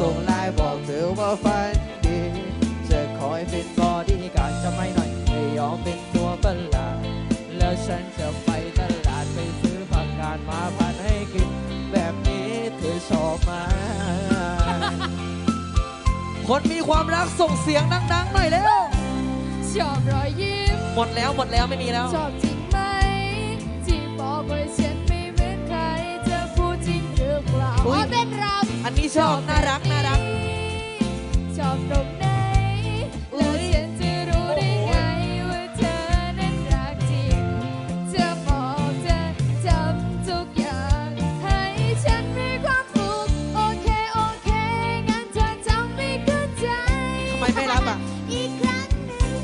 ส่งไลน์บอกเธอว่าฝันดีจะคอยเป็นบอดี้การดจะไม่หน่อยไม่ยอมเป็นตัวประหลาดแล้วฉันจะไปตลาดไปซื้อผักกาดมาพันให้กิน แบบนี้เธอชอบไหมคนมีความรักส่งเสียงดังๆหน่อยเร็วชอบรอยยิ้ม หมดแล้วหมดแล้วไม่มีแล้ว ชอบจริงไหมที่บอกว่าฉันไม่เหมือนใครเธอพูดจริงหรือเปล่าอุ๊ยอ๋อเต้นรำอันนี้ชอบน่ารักน่ารักช อบตรงไหนแล้วฉันจะรู้ได้ไงว่าเธอนั้นรักจริงเธอบอกเธอทำทุกอย่าง ให้ฉันมีความสุขโอเค โอเค งั้นเธอทำไม่เข้าใจ ทำไมไม่รับอะ อีกครั้งหนึ่ง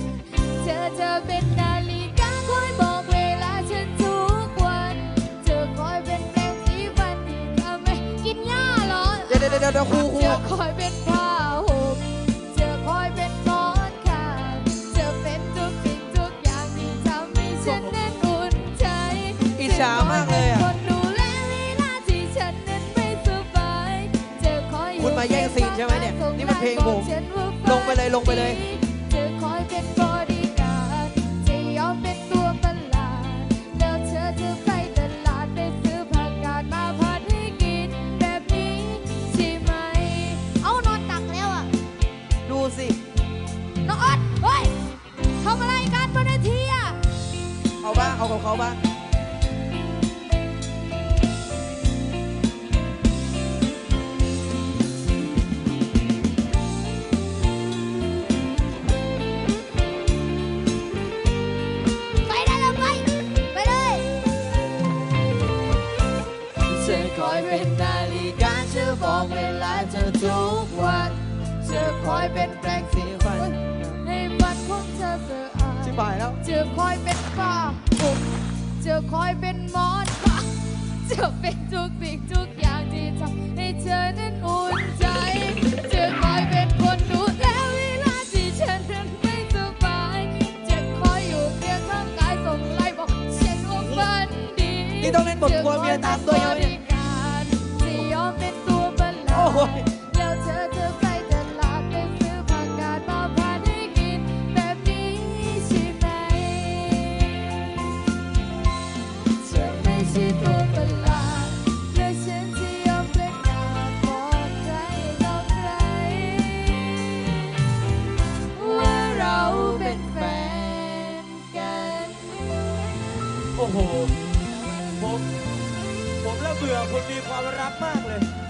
เธอจะเป็นนาฬิกาคอยบอกเวลาฉันทุกวัน เธอคอยเป็นแปรงสีฟันที่ทำให้กินหญ้าเหรอ เดี๋ยวเดี๋ยวเดี๋ยวเดี๋ยวครูครูเธอคอยเป็นผ้า ฉันนั้นอุ่นใจอิจฉามากเลยอะธคคนดูแลเวลาที่ฉันนั้นไม่สบายเธอคอยอยู่คุณมาแย่งซีนใช่ไหมเนี่ย นี่มันเพลงผมส่ไน์บอกฉันว่าลงไปเลยลงไปเลยเธอคอยเป็น เอาบ้างเอากับเขาบ้างไปได้แล้วไปไปเลยเธอคอยเป็นนาฬิกาเธอบอกเวลาเธอทุกวันเธอคอยเป็นแปรงสีฟันให้ฟันของเธอสะอาดชิบหายแล้วเธอคอยเป็นฟ้าผม เธอคอยเป็นหมอนข้างเธอเป็นทุกสิ่งทุกอย่างที่ทำให้เธอนั้นอุ่นใจเธอคอยเป็นคนดูแลเวลาที่ฉันนั้นไม่สบายเธอคอยอยู่เคียงข้างกายส่งไลน์บอกฉันว่าฝันดีนี่ต้องเล่นบทกลัวเมียตามด้วยไหมเนี่ย ที่ยอมเป็นตัวประหลาโอ้โหด โอ้โห ผม ผมละเบื่อคนมีความรักมากเลย